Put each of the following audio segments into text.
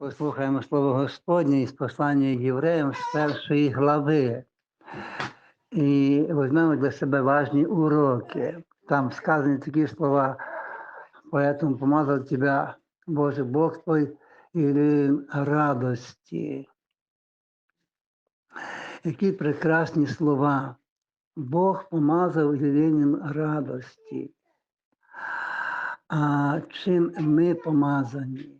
Послухаємо слово Господнє із послання євреям з першої глави. І візьмемо для себе важні уроки. Там сказані такі слова, поэтому помазав тебе, Боже Бог твой, і радості. Які прекрасні слова. Бог помазав Єленім радості. А чим ми помазані?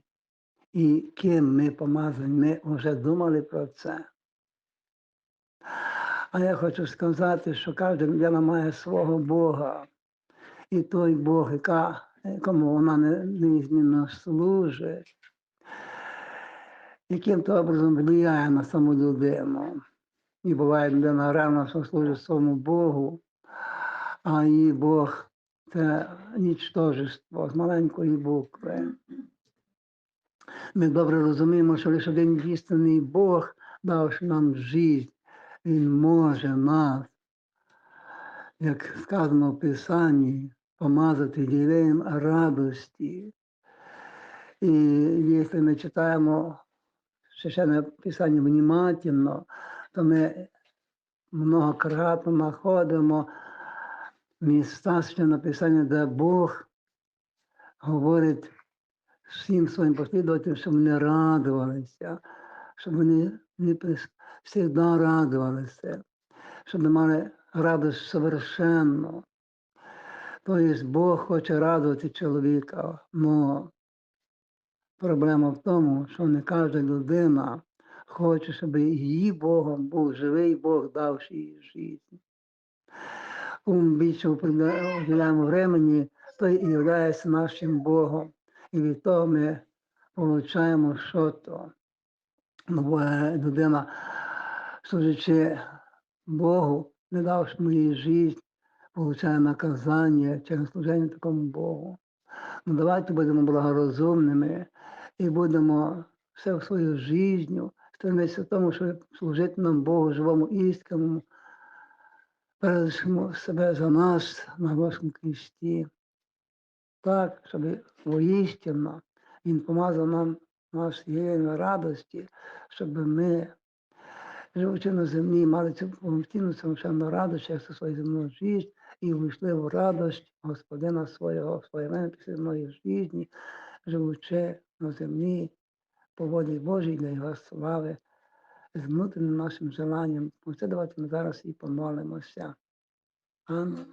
І ким ми помазані? Ми вже думали про це. А я хочу сказати, що кожна людина має свого Бога. І той Бог, яка, якому вона не- неізмінно служить, яким то образом впливає на саму людину. І буває людина рано, що служить своєму Богу, а її Бог це нічтожество з маленької букви. Ми добре розуміємо, що лише один істинний Бог давши нам життя, Він може нас, як сказано в Писанні, помазати ділеєм радості. І якщо ми читаємо священне Писання внимательно, то ми многократно знаходимо міста священного Писання, де Бог говорить всім своїм послідователям, щоб вони радувалися, щоб вони не завжди радувалися, щоб мали радость совершенну. Тобто Бог хоче радувати чоловіка, але проблема в тому, що не кожна людина хоче, щоб її Богом був живий Бог, давши їй життя. Кому більше уділяємо времени, і є нашим Богом. І від того ми отримуємо що то. Людина, служачи Богу, не давши їй життя, получає наказання через служення такому Богу. Ну давайте будемо благорозумними і будемо все свою життю стремитися в тому, щоб служити нам Богу, живому істинному, передачимо себе за нас на Божому Христі. Так, щоб воістину Він помазав нам нас єдиної радості, щоб ми, живучи на землі, мали цю повноцінну совершенну радость через свою земну життя і увійшли в радость Господина свого, в своє мене після житті, живучи на землі по волі Божій для Його слави, з внутрішнім нашим желанням. Оце давайте ми зараз і помолимося. Амінь.